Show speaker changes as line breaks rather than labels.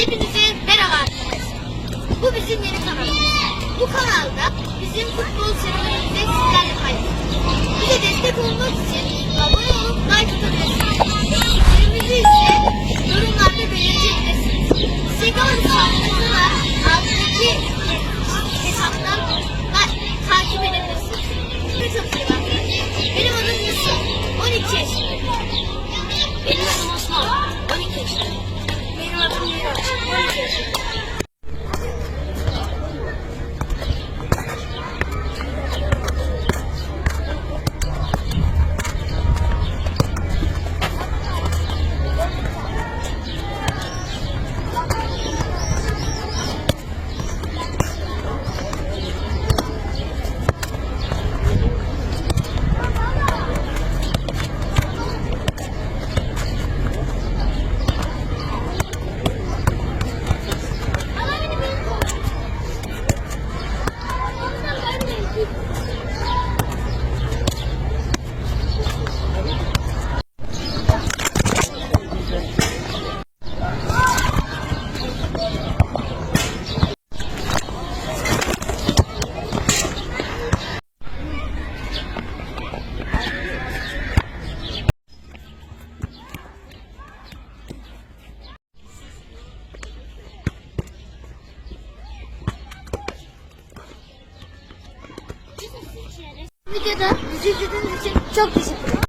Hepinize merhaba arkadaşlar. Bu bizim yeni kanalımız. Bu kanalda bizim futbol serüvenimiz videoda izlediğiniz için çok teşekkür ederim.